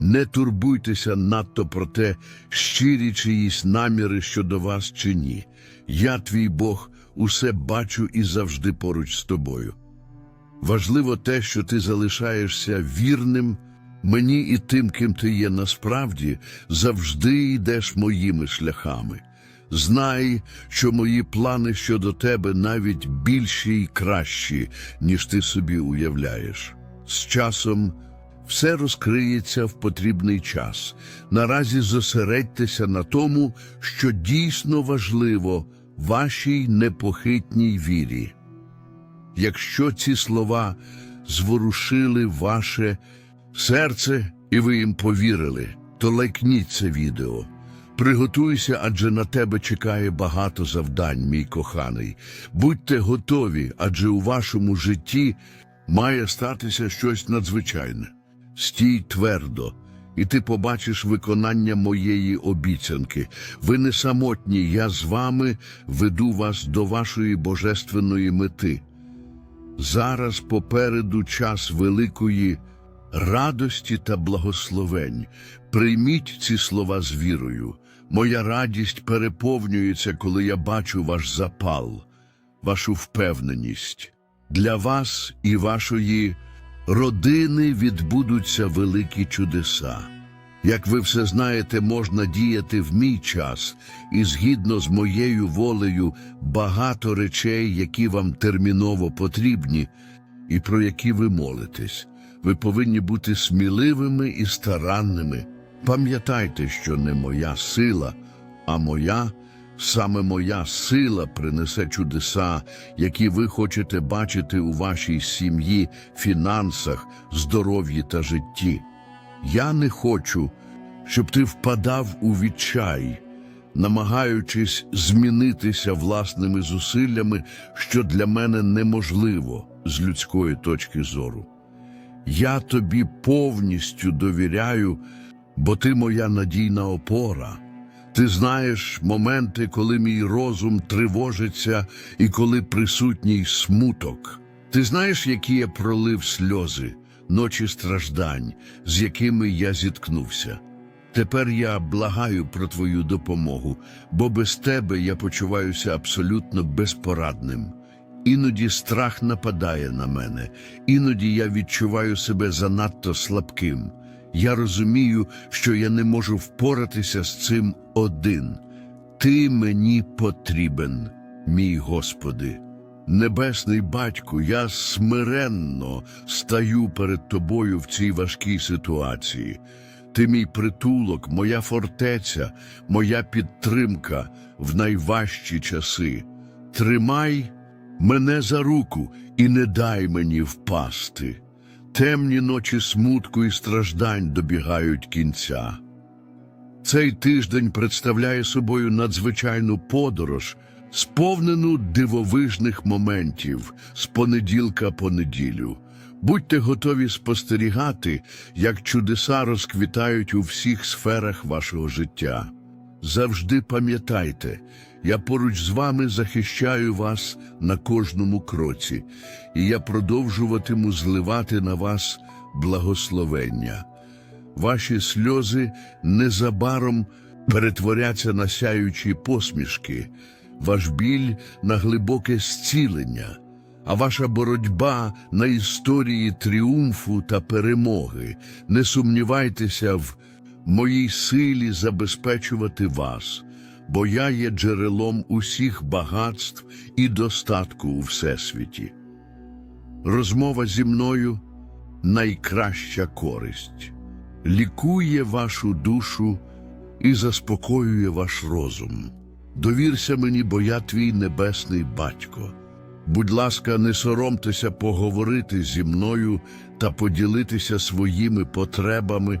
Не турбуйтеся надто про те, щирі чиїсь наміри щодо вас чи ні. Я, твій Бог, усе бачу і завжди поруч з тобою. Важливо те, що ти залишаєшся вірним мені і тим, ким ти є насправді, завжди йдеш моїми шляхами. Знай, що мої плани щодо тебе навіть більші і кращі, ніж ти собі уявляєш. З часом все розкриється в потрібний час. Наразі зосередьтеся на тому, що дійсно важливо вашій непохитній вірі. Якщо ці слова зворушили ваше серце і ви їм повірили, то лайкніть це відео. Приготуйся, адже на тебе чекає багато завдань, мій коханий. Будьте готові, адже у вашому житті має статися щось надзвичайне. Стій твердо, і ти побачиш виконання моєї обіцянки. Ви не самотні, я з вами веду вас до вашої божественної мети. Зараз попереду час великої радості та благословень. Прийміть ці слова з вірою. Моя радість переповнюється, коли я бачу ваш запал, вашу впевненість. Для вас і вашої родини відбудуться великі чудеса. Як ви все знаєте, можна діяти в мій час, і згідно з моєю волею багато речей, які вам терміново потрібні, і про які ви молитесь. Ви повинні бути сміливими і старанними. Пам'ятайте, що не моя сила, а моя, саме моя сила принесе чудеса, які ви хочете бачити у вашій сім'ї, фінансах, здоров'ї та житті. Я не хочу, щоб ти впадав у відчай, намагаючись змінитися власними зусиллями, що для мене неможливо з людської точки зору. Я тобі повністю довіряю, бо ти моя надійна опора. Ти знаєш моменти, коли мій розум тривожиться і коли присутній смуток. Ти знаєш, які я пролив сльози, ночі страждань, з якими я зіткнувся. Тепер я благаю про твою допомогу, бо без тебе я почуваюся абсолютно безпорадним. Іноді страх нападає на мене, іноді я відчуваю себе занадто слабким. Я розумію, що я не можу впоратися з цим один. Ти мені потрібен, мій Господи. Небесний батьку, я смиренно стаю перед тобою в цій важкій ситуації. Ти мій притулок, моя фортеця, моя підтримка в найважчі часи. Тримай мене за руку і не дай мені впасти. Темні ночі смутку і страждань добігають кінця. Цей тиждень представляє собою надзвичайну подорож, сповнену дивовижних моментів з понеділка по неділю. Будьте готові спостерігати, як чудеса розквітають у всіх сферах вашого життя. Завжди пам'ятайте, я поруч з вами захищаю вас на кожному кроці, і я продовжуватиму зливати на вас благословення. Ваші сльози незабаром перетворяться на сяючі посмішки, ваш біль на глибоке зцілення, а ваша боротьба на історії тріумфу та перемоги. Не сумнівайтеся в моїй силі забезпечувати вас, бо я є джерелом усіх багатств і достатку у всесвіті. Розмова зі мною найкраща користь, лікує вашу душу і заспокоює ваш розум. Довірся мені, бо я твій небесний батько. Будь ласка, не соромтеся поговорити зі мною та поділитися своїми потребами,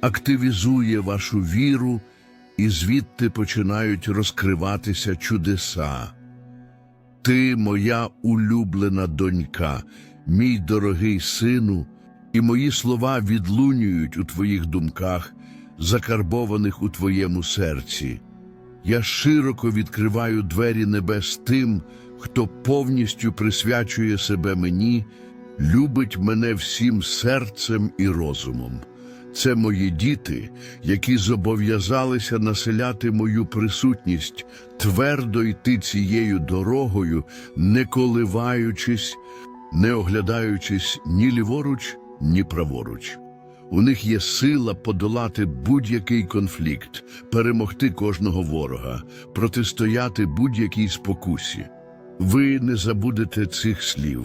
активізує вашу віру, і звідти починають розкриватися чудеса. Ти, моя улюблена донька, мій дорогий сину, і мої слова відлунюють у твоїх думках, закарбованих у твоєму серці. Я широко відкриваю двері небес тим, хто повністю присвячує себе мені, любить мене всім серцем і розумом. Це мої діти, які зобов'язалися населяти мою присутність, твердо йти цією дорогою, не коливаючись, не оглядаючись ні ліворуч, ні праворуч. У них є сила подолати будь-який конфлікт, перемогти кожного ворога, протистояти будь-якій спокусі. Ви не забудете цих слів.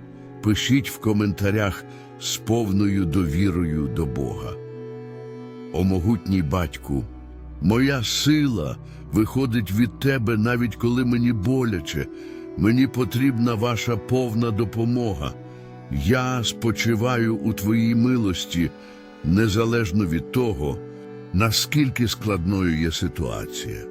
Пишіть в коментарях з повною довірою до Бога. О могутній батьку, моя сила виходить від тебе, навіть коли мені боляче. Мені потрібна ваша повна допомога. Я спочиваю у твоїй милості, незалежно від того, наскільки складною є ситуація.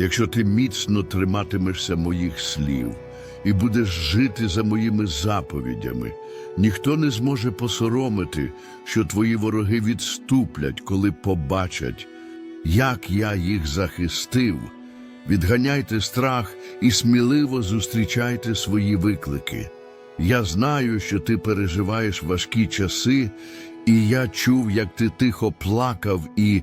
Якщо ти міцно триматимешся моїх слів і будеш жити за моїми заповідями, ніхто не зможе посоромити, що твої вороги відступлять, коли побачать, як я їх захистив. Відганяйте страх і сміливо зустрічайте свої виклики. Я знаю, що ти переживаєш важкі часи, і я чув, як ти тихо плакав і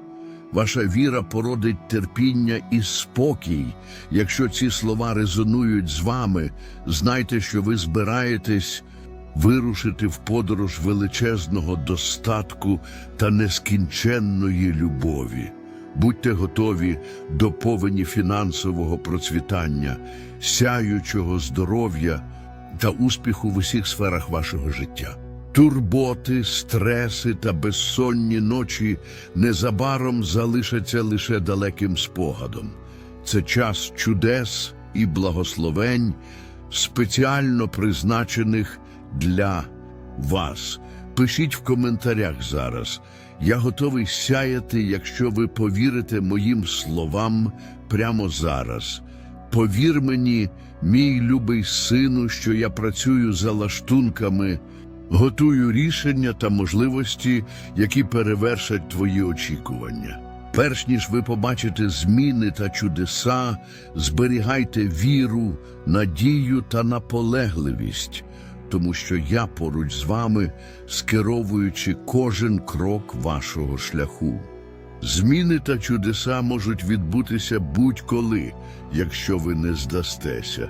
Ваша віра породить терпіння і спокій. Якщо ці слова резонують з вами, знайте, що ви збираєтесь вирушити в подорож величезного достатку та нескінченної любові. Будьте готові до повені фінансового процвітання, сяючого здоров'я та успіху в усіх сферах вашого життя. Турботи, стреси та безсонні ночі незабаром залишаться лише далеким спогадом. Це час чудес і благословень, спеціально призначених для вас. Пишіть в коментарях зараз. Я готовий сяяти, якщо ви повірите моїм словам прямо зараз. Повір мені, Мій любий сину, що я працюю за лаштунками, готую рішення та можливості, які перевершать твої очікування. Перш ніж ви побачите зміни та чудеса, зберігайте віру, надію та наполегливість, тому що я поруч з вами, скеровуючи кожен крок вашого шляху. Зміни та чудеса можуть відбутися будь-коли, якщо ви не здастеся.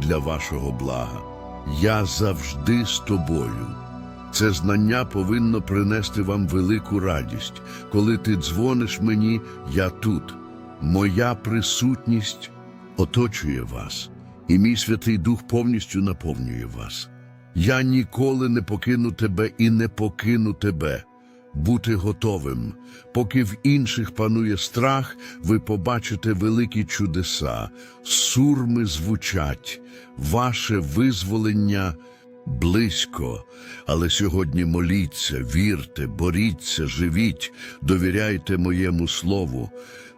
для вашого блага. Я завжди з тобою. Це знання повинно принести вам велику радість. Коли ти дзвониш мені, я тут. Моя присутність оточує вас, і мій Святий Дух повністю наповнює вас. Я ніколи не покину тебе і не покину тебе. Бути готовим. Поки в інших панує страх, ви побачите великі чудеса, сурми звучать, ваше визволення близько. Але сьогодні моліться, вірте, боріться, живіть, довіряйте моєму слову.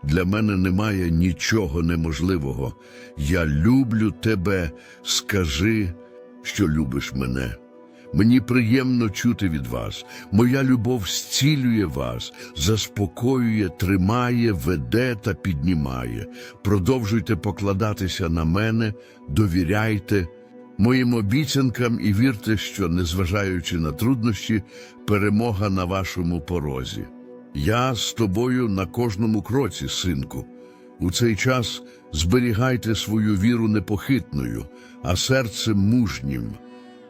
Для мене немає нічого неможливого. Я люблю тебе, скажи, що любиш мене. Мені приємно чути від вас. Моя любов зцілює вас, заспокоює, тримає, веде та піднімає. Продовжуйте покладатися на мене, довіряйте моїм обіцянкам і вірте, що, незважаючи на труднощі, перемога на вашому порозі. Я з тобою на кожному кроці, синку. У цей час зберігайте свою віру непохитною, а серце мужнім.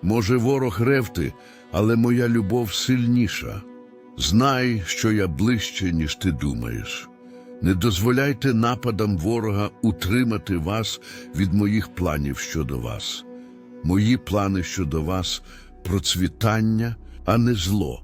Може, ворог ревти, але моя любов сильніша. Знай, що я ближче, ніж ти думаєш. Не дозволяйте нападам ворога утримати вас від моїх планів щодо вас. Мої плани щодо вас процвітання, а не зло.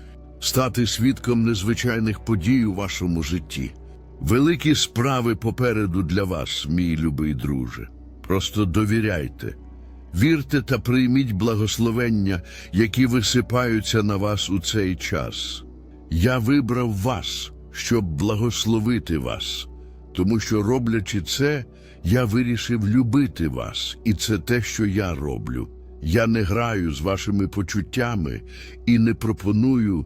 стати свідком незвичайних подій у вашому житті. Великі справи попереду для вас, мій любий друже. Просто довіряйте, вірте та прийміть благословення, які висипаються на вас у цей час. Я вибрав вас, щоб благословити вас, тому що, роблячи це, я вирішив любити вас, і це те, що я роблю. Я не граю з вашими почуттями і не пропоную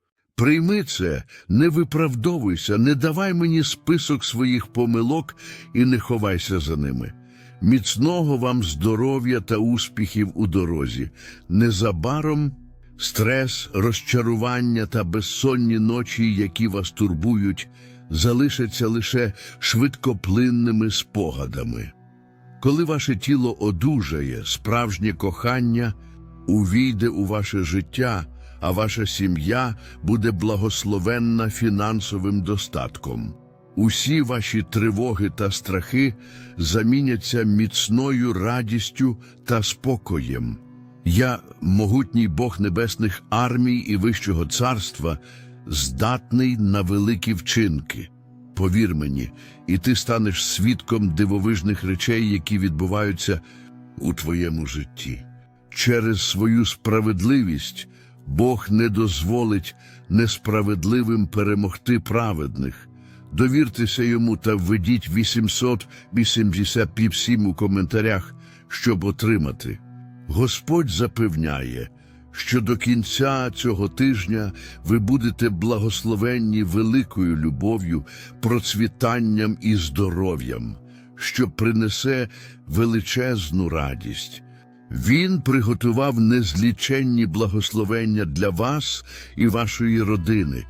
Прийми це, не виправдовуйся, не давай мені список своїх помилок і не ховайся за ними. Міцного вам здоров'я та успіхів у дорозі. Незабаром стрес, розчарування та безсонні ночі, які вас турбують, залишаться лише швидкоплинними спогадами. Коли ваше тіло одужає, справжнє кохання увійде у ваше життя, а ваша сім'я буде благословенна фінансовим достатком. Усі ваші тривоги та страхи заміняться міцною радістю та спокоєм. Я, могутній Бог небесних армій і Вищого царства, здатний на великі вчинки. Повір мені, і ти станеш свідком дивовижних речей, які відбуваються у твоєму житті. Через свою справедливість Бог не дозволить несправедливим перемогти праведних. Довіртеся йому та введіть 887 у коментарях, щоб отримати. Господь запевняє, що до кінця цього тижня ви будете благословенні великою любов'ю, процвітанням і здоров'ям, що принесе величезну радість. Він приготував незліченні благословення для вас і вашої родини.